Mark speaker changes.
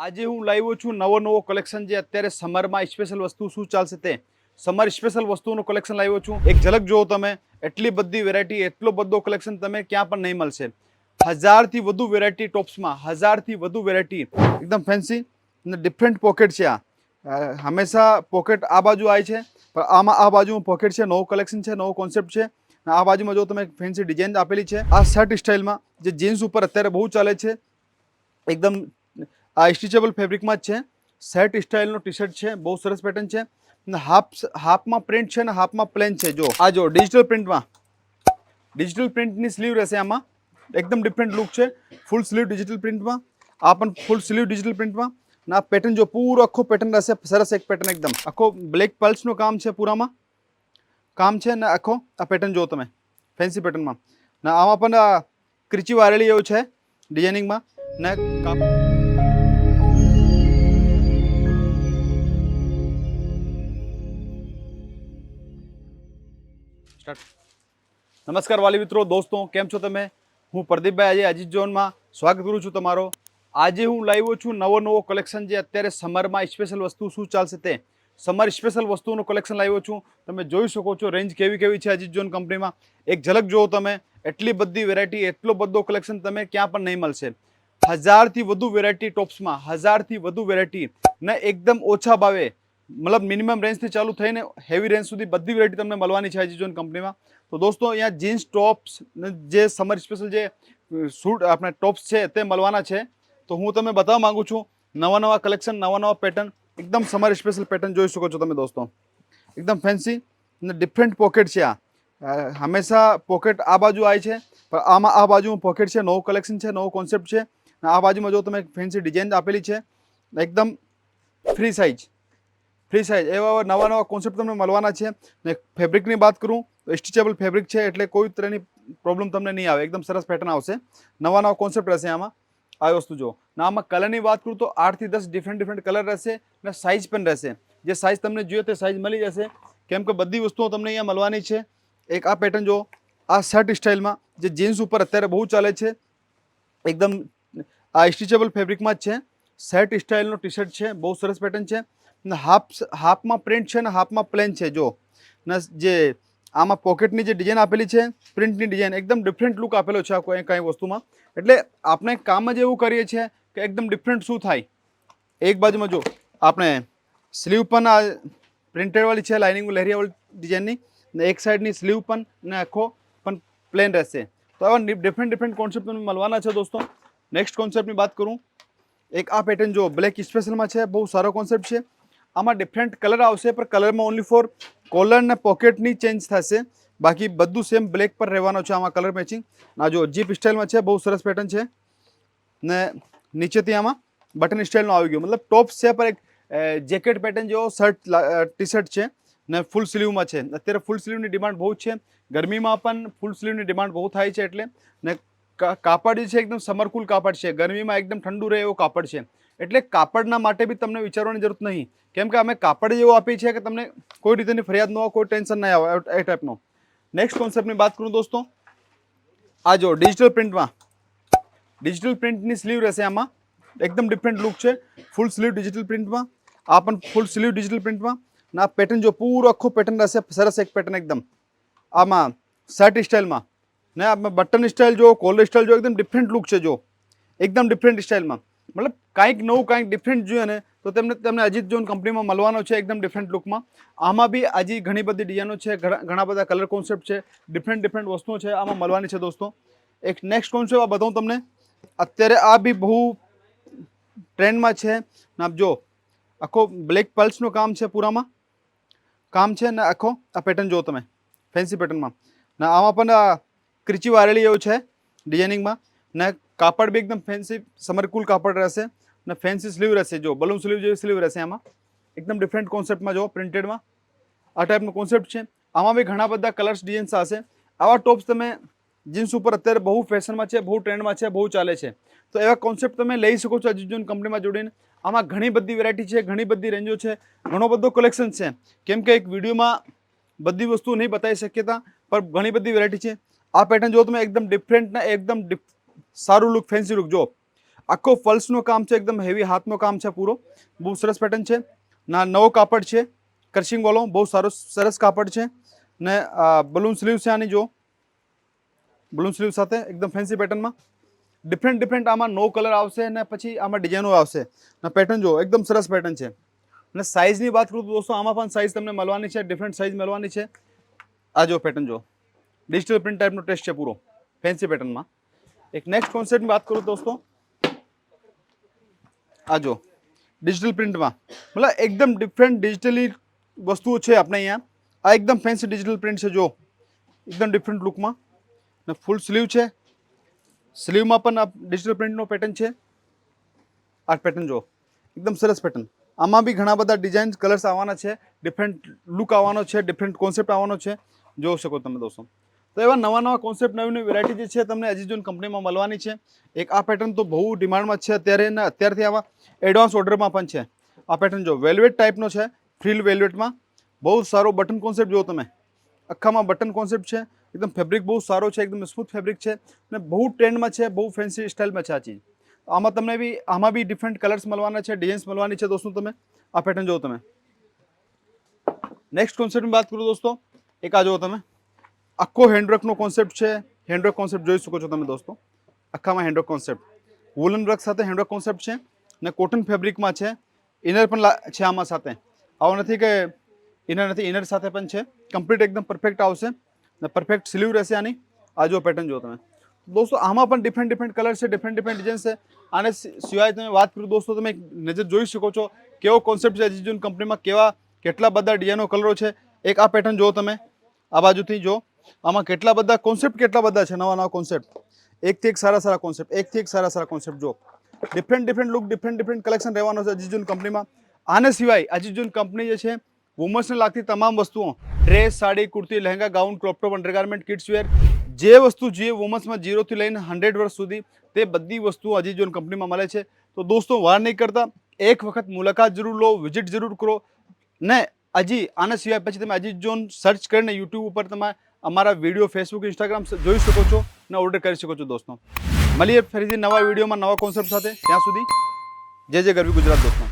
Speaker 1: આજે હું લાવ્યો છું નવો નવો કલેક્શન જે અત્યારે સમરમાં સ્પેશિયલ વસ્તુ શું ચાલશે તે. સમર સ્પેશિયલ વસ્તુનું કલેક્શન લાવ્યો છું. એક ઝલક જુઓ તમે, એટલી બધી વેરાયટી એટલો બધો કલેક્શન તમે ક્યાં પણ નહીં મળશે. હજારથી વધુ વેરાયટી ટોપ્સમાં હજારથી વધુ વેરાયટી એકદમ ફેન્સી અને ડિફરન્ટ પોકેટ છે આ. હંમેશા પોકેટ આ બાજુ આવે છે, પણ આમાં આ બાજુ પોકેટ છે, નવું કલેક્શન છે, નવો કોન્સેપ્ટ છે. આ બાજુમાં જો તમે ફેન્સી ડિઝાઇન આપેલી છે, આ શર્ટ સ્ટાઇલમાં જે જીન્સ ઉપર અત્યારે બહુ ચાલે છે, એકદમ આ સ્ટિચેબલ ફેબ્રિકમાં જ છે. સેટ સ્ટાઇલનો ટી શર્ટ છે. બહુ સરસ પેટર્ન છે. અને હાફ હાફમાં પ્રિન્ટ છે ને હાફમાં પ્લેન છે. જો, આ જો ડિજિટલ પ્રિન્ટમાં ડિજિટલ પ્રિન્ટની સ્લીવ રહેશે આમાં. એકદમ ડિફરન્ટ લુક છે. ફૂલ સ્લીવ ડિજિટલ પ્રિન્ટમાં આ પણ ફૂલ સ્લીવ ડિજિટલ પ્રિન્ટમાં અને આ પેટર્ન જો, પૂરો આખો પેટર્ન રહેશે. સરસ એક પેટર્ન એકદમ. આખો બ્લેક પલ્સનું કામ છે પૂરામાં. કામ છે ને આખો આ પેટર્ન જો તમે. ફેન્સી પેટર્નમાં ને આમાં પણ ક્રિચી વારેલી એવું છે. ડિઝાઇનિંગમાં ને કાપ સ્ટાર્ટ નમસ્કાર વાલી મિત્રો, દોસ્તો, કેમ છો તમે? હું પ્રદીપભાઈ આજે અજીત ઝોનમાં સ્વાગત કરું છું તમારો. આજે હું લાવ્યો છું નવો નવો કલેક્શન જે અત્યારે સમરમાં સ્પેશિયલ વસ્તુ શું ચાલશે તે. સમર સ્પેશિયલ વસ્તુનું કલેક્શન લાવ્યો છું. તમે જોઈ શકો છો રેન્જ કેવી કેવી છે અજીત ઝોન કંપનીમાં એક ઝલક જુઓ તમે, એટલી બધી વેરાયટી એટલો બધો કલેક્શન તમે ક્યાં પણ નહીં મળશે. હજારથી વધુ વેરાયટી ટોપ્સમાં હજારથી વધુ વેરાયટી ને એકદમ ઓછા ભાવે મતલબ મિનિમમ રેન્જથી ચાલુ થઈને હેવી રેન્જ સુધી બધી વેરાયટી તમને મળવાની છે અજીજોન કંપનીમાં તો દોસ્તો, અહીંયા જીન્સ ટોપ્સ જે સમર સ્પેશિયલ જે સૂટ આપણે ટોપ્સ છે તે મળવાના છે. તો હું તમને બતાવવા માગું છું, નવા નવા કલેક્શન નવા નવા પેટર્ન એકદમ સમર સ્પેશિયલ પેટર્ન જોઈ શકો છો તમે દોસ્તો. એકદમ ફેન્સી અને ડિફરન્ટ પોકેટ છે આ. હંમેશા પોકેટ આ બાજુ આવી છે, પણ આમાં આ બાજુ પોકેટ છે, નવું કલેક્શન છે, નવો કોન્સેપ્ટ છે. આ બાજુમાં જો તમે ફેન્સી ડિઝાઇન આપેલી છે, એકદમ ફ્રી સાઇઝ ફ્રી સાઇઝ. એવા નવા નવા કોન્સેપ્ટ તમને મળવાના છે. ને ફેબ્રિકની વાત કરું, તો સ્ટિચેબલ ફેબ્રિક છે એટલે કોઈ તરહની પ્રોબ્લેમ તમને નહીં આવે. એકદમ સરસ પેટર્ન આવશે. નવા નવા કોન્સેપ્ટ રહેશે આમાં. આ વસ્તુ જો ને આમાં કલરની વાત કરું તો આઠથી દસ ડિફરન્ટ ડિફરન્ટ કલર રહેશે ને સાઇઝ પણ રહેશે. જે સાઇઝ તમને જોઈએ તે સાઇઝ મળી જશે. કેમ કે બધી વસ્તુઓ તમને અહીંયા મળવાની છે. એક આ પેટર્ન જો આ શર્ટ સ્ટાઇલમાં જે જીન્સ ઉપર અત્યારે બહુ ચાલે છે. એકદમ આ સ્ટિચેબલ ફેબ્રિકમાં જ છે. શર્ટ સ્ટાઇલનો ટી શર્ટ છે. બહુ સરસ પેટર્ન છે. હાફ હાફમાં પ્રિન્ટ છે ને હાફમાં પ્લેન છે, જો. ને જે આમાં પોકેટની જે ડિઝાઇન આપેલી છે, પ્રિન્ટની ડિઝાઇન, એકદમ ડિફરન્ટ લુક આપેલો છે કોઈ કંઈ વસ્તુમાં. એટલે આપણે કામ જ એવું કરીએ છીએ કે એકદમ ડિફરન્ટ શું થાય. એક બાજુમાં જો, આપણે સ્લીવ પણ આ પ્રિન્ટેડવાળી છે લાઇનિંગ લહેરિયાવાળી ડિઝાઇનની, ને એક સાઈડની સ્લીવ પણ ને આખો પણ પ્લેન રહેશે. તો આવા ડિફરન્ટ ડિફરન્ટ કોન્સેપ્ટ તમને મળવાના છે દોસ્તો. નેક્સ્ટ કોન્સેપ્ટની વાત કરું. એક આ પેટર્ન જો બ્લેક સ્પેશલમાં છે, બહુ સારો કોન્સેપ્ટ છે. આમાં ડિફરન્ટ કલર આવશે, પણ કલરમાં ઓનલી ફોર કોલર ને પોકેટની ચેન્જ થશે. બાકી બધું સેમ બ્લેક પર રહેવાનો છે આમાં કલર મેચિંગ આ જો જીપ સ્ટાઇલમાં છે, બહુ સરસ પેટર્ન છે. ને નીચેથી આમાં બટન સ્ટાઇલનો આવી ગયો. મતલબ ટોપ છે પર એક જેકેટ પેટર્ન જેવો શર્ટ ટી શર્ટ છે. ને ફૂલ સ્લીવમાં છે. અત્યારે ફૂલ સ્લીવની ડિમાન્ડ બહુ છે. ગરમીમાં પણ ફૂલ સ્લીવની ડિમાન્ડ બહુ થાય છે એટલે. ને કાપડ જે છે, એકદમ સમરકુલ કાપડ છે. ગરમીમાં એકદમ ઠંડુ રહે એવો કાપડ છે. એટલે કાપડના માટે બી તમને વિચારવાની જરૂર નહીં. કેમ કે અમે કાપડ જ આપીએ છીએ કે તમને કોઈ રીતેની ફરિયાદ ન હોય, કોઈ ટેન્શન નહીં આવે, એ ટાઈપનો નેક્સ્ટ કોન્સેપ્ટની વાત કરું દોસ્તો. આ જો ડિજિટલ પ્રિન્ટમાં ડિજિટલ પ્રિન્ટની સ્લીવ રહેશે આમાં. એકદમ ડિફરન્ટ લુક છે. ફૂલ સ્લીવ ડિજિટલ પ્રિન્ટમાં આ પણ ફૂલ સ્લીવ ડિજિટલ પ્રિન્ટમાં ના પેટર્ન જો પૂરો આખો પેટર્ન રહેશે, સરસ એક પેટર્ન એકદમ. આમાં શર્ટ સ્ટાઇલમાં ને આમાં બટન સ્ટાઇલ જો કોલર સ્ટાઇલ જો, એકદમ ડિફરન્ટ લુક છે જો. એકદમ ડિફરન્ટ સ્ટાઇલમાં મતલબ કાંઈક નવું, કાંઈક ડિફરન્ટ જોઈએ ને, તો તેમને, તમને અજીત જોન કંપનીમાં મળવાનો છે એકદમ ડિફરન્ટ લુકમાં આમાં બી હજી ઘણી બધી ડિઝાઇનો છે, ઘણા બધા કલર કોન્સેપ્ટ છે ડિફરન્ટ ડિફરન્ટ વસ્તુઓ છે આમાં મળવાની છે દોસ્તો. એક નેક્સ્ટ કોન્સેપ્ટ આ બતાવું તમને. અત્યારે આ બી બહુ ટ્રેન્ડમાં છે. ને જો, આખો બ્લેક પલ્સનું કામ છે પૂરામાં. કામ છે ને આખો, આ પેટર્ન જુઓ તમે. ફેન્સી પેટર્નમાં ને આમાં પણ ક્રીચી વારેલી એવું છે ડિઝાઇનિંગમાં ને કાપડ બી એકદમ ફેન્સી સમરકુલ કાપડ રહેશે ને ફેન્સી સ્લીવ રહેશે, જો બલૂન સ્લીવ જેવી સ્લીવ રહેશે આમાં એકદમ ડિફરન્ટ કોન્સેપ્ટમાં જો પ્રિન્ટેડમાં આ ટાઈપનો કોન્સેપ્ટ છે. આમાં બી ઘણા બધા કલર્સ ડિઝાઇન્સ આવશે આવા ટોપ્સ તમે જીન્સ ઉપર અત્યારે બહુ ફેશનમાં છે, બહુ ટ્રેન્ડમાં છે, બહુ ચાલે છે. તો એવા કોન્સેપ્ટ તમે લઈ શકો છો અજીજોન કંપનીમાં જોડીને. આમાં ઘણી બધી વેરાયટી છે, ઘણી બધી રેન્જો છે, ઘણો બધો કલેક્શન છે. કેમ કે એક વિડીયોમાં બધી વસ્તુ નહીં બતાવી શકતા પણ ઘણી બધી વેરાયટી છે. આ પેટર્ન જો તમે એકદમ ડિફરન્ટ ને એકદમ સારું લુક ફેન્સી લુક જો, આખો ફલ્સનું કામ છે, એકદમ હેવી હાથનું કામ છે પૂરો. બહુ સરસ પેટર્ન છે. ના, નવો કાપડ છે. કર્શિંગ વાળો, બહુ સારો, સરસ કાપડ છે. ને બલૂન સ્લીવ છે આની, જો. બલૂન સ્લીવ સાથે, એકદમ ફેન્સી પેટર્નમાં ડિફરન્ટ ડિફરન્ટ આમાં નો કલર આવશે ને પછી આમાં ડિઝાઇનો આવશે. ને પેટર્ન જો, એકદમ સરસ પેટર્ન છે. અને સાઇઝની વાત કરું તો દોસ્તો, આમાં પણ સાઇઝ તમને મળવાની છે ડિફરન્ટ સાઇઝ મળવાની છે. આ જો પેટર્ન જો. ડિજિટલ પ્રિન્ટ ટાઈપનો ટેસ્ટ છે પૂરો. ફેન્સી પેટર્નમાં એક નેક્સ્ટ કોન્સેપ્ટની વાત કરું દોસ્તો. આ જો ડિજિટલ પ્રિન્ટમાં મતલબ એકદમ ડિફરન્ટ ડિજિટલી વસ્તુઓ છે આપણે અહીંયા. આ એકદમ ફેન્સી ડિજિટલ પ્રિન્ટ છે જો. એકદમ ડિફરન્ટ લુકમાં ને ફૂલ સ્લીવ છે. સ્લીવમાં પણ આ ડિજિટલ પ્રિન્ટનો પેટર્ન છે. આ પેટર્ન જો. એકદમ સરસ પેટર્ન આમાં બી ઘણા બધા ડિઝાઇન કલર્સ આવવાના છે. ડિફરન્ટ લુક આવવાનો છે ડિફરન્ટ કોન્સેપ્ટ આવવાનો છે. જોઈ શકો તમે દોસ્તો. તો એવા નવા નવા કોન્સેપ્ટ નવી નવી વેરાયટી જે છે તમને અજીજોન કંપનીમાં મળવાની છે. એક આ પેટર્ન તો બહુ ડિમાન્ડમાં છે અત્યારે ને અત્યારથી આવા એડવાન્સ ઓર્ડરમાં પણ છે. આ પેટર્ન જો વેલ્વેટ ટાઈપનો છે ફ્રીલ વેલ્વેટમાં બહુ સારો બટન કોન્સેપ્ટ જુઓ તમે. આખામાં બટન કોન્સેપ્ટ છે. એકદમ ફેબ્રિક બહુ સારો છે, એકદમ સ્મૂથ ફેબ્રિક છે અને બહુ ટ્રેન્ડમાં છે, બહુ ફેન્સી સ્ટાઇલમાં છે આ ચીજ. આમાં તમને બી, આમાં બી ડિફરન્ટ કલર્સ મળવાના છે ડિઝાઇન્સ મળવાની છે દોસ્તો તમે. આ પેટર્ન જુઓ તમે. નેક્સ્ટ કોન્સેપ્ટની વાત કરું દોસ્તો. એક આ જુઓ તમે. આખો હેન્ડવર્કનો કોન્સેપ્ટ છે. હેન્ડવર્ક કોન્સેપ્ટ જોઈ શકો છો તમે દોસ્તો. આખામાં હેન્ડવર્ક કોન્સેપ્ટ વુલન વર્ક સાથે હેન્ડવર્ક કોન્સેપ્ટ છે ને કોટન ફેબ્રિકમાં છે. ઇનર પણ છે આમાં સાથે. આવો નથી કે ઇનર નથી ઇનર સાથે પણ છે. કમ્પ્લીટ એકદમ પરફેક્ટ આવશે ને પરફેક્ટ સ્લીવ રહેશે આની. આ જો પેટર્ન જો તમે. દોસ્તો, આમાં પણ ડિફરન્ટ ડિફરન્ટ કલર છે ડિફરન્ટ ડિફરન્ટ ડિઝાઇન છે. આને સિવાય તમે વાત કરું, દોસ્તો, તમે નજર જોઈ શકો છો કેવો કોન્સેપ્ટ છે અજીજુન કંપનીમાં કેવા કેટલા બધા ડિઝાઇનો કલરો છે. એક આ પેટર્ન જો તમે. આ બાજુથી જો આમાં કેટલા બધા કોન્સેપ્ટ કેટલા બધા છે? નવા નવા કોન્સેપ્ટ એકથી એક સારા સારા કોન્સેપ્ટ એકથી એક સારા સારા કોન્સેપ્ટ જો different different look different different collection રહેવાનો છે અજીજુન કંપનીમાં. આને સિવાય અજીજુન કંપની જે છે વુમન્સને લાગતી તમામ વસ્તુઓ dress sari, kurti, lehenga gown crop top undergarment kidswear જે વસ્તુ જોઈએ વુમન્સમાં જીરોથી લઈને હંડ્રેડ વર્ષ સુધી તે બધી વસ્તુઓ અજીજોન કંપનીમાં મળે છે. તો દોસ્તો, વાર નહીં કરતા, એક વખત મુલાકાત જરૂર લો વિઝિટ જરૂર કરો. ને હજી આના સિવાય પછી તમે અજીત જોન સર્ચ કરીને યુટ્યુબ ઉપર તમે અમારા વીડિયો ફેસબુક ઇન્સ્ટાગ્રામ જોઈ શકો છો ને ઓર્ડર કરી શકો છો દોસ્તો. મળીએ ફરીથી નવા વિડીયોમાં નવા કોન્સેપ્ટ સાથે. ત્યાં સુધી જય જય ગરવી ગુજરાત દોસ્તો.